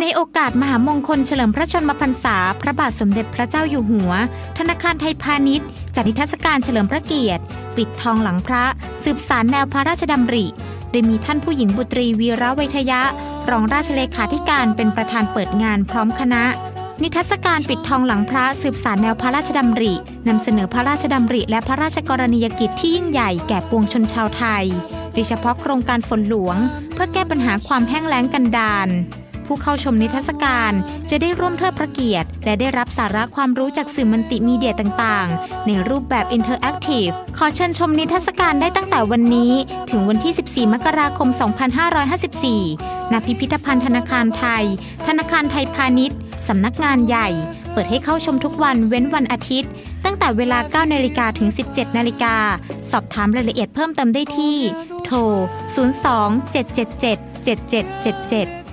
ในโอกาสมหามงคลเฉลิมพระชนมพรรษา พระบาทสมเด็จพระเจ้าอยู่หัว ธนาคารไทยพาณิชย์จัดนิทรรศการเฉลิมพระเกียรติ ปิดทองหลังพระ สืบสารแนวพระราชดำริ โดยมีท่านผู้หญิงบุตรีวีระไวยทยะ รองราชเลขาธิการเป็นประธานเปิดงานพร้อมคณะ นิทรรศการปิดทองหลังพระสืบสารแนวพระราชดำรินำเสนอพระราชดำริและพระราชกรณียกิจที่ยิ่งใหญ่แก่ปวงชนชาวไทย โดยเฉพาะโครงการฝนหลวง เพื่อแก้ปัญหาความแห้งแล้งกันดาร ผู้เข้าชมนิทรรศการ จะได้ร่วมเทิดพระเกียรติ และได้รับสาระความรู้จากสื่อมัลติมีเดียต่างๆ ในรูปแบบอินเทอร์แอคทีฟขอเชิญชมนิทรรศการได้ตั้งแต่วันนี้ ถึงวันที่ 14 มกราคม 2554 ณ พิพิธภัณฑ์ธนาคารไทย ธนาคารไทยพาณิชย์สำนักงานใหญ่ เปิดให้เข้าชมทุกวันเว้นวันอาทิตย์ ตั้งแต่เวลา 9 นาฬิกาถึง 17 นาฬิกา สอบถามรายละเอียดเพิ่มเติมได้ที่ โทร 02 777 7777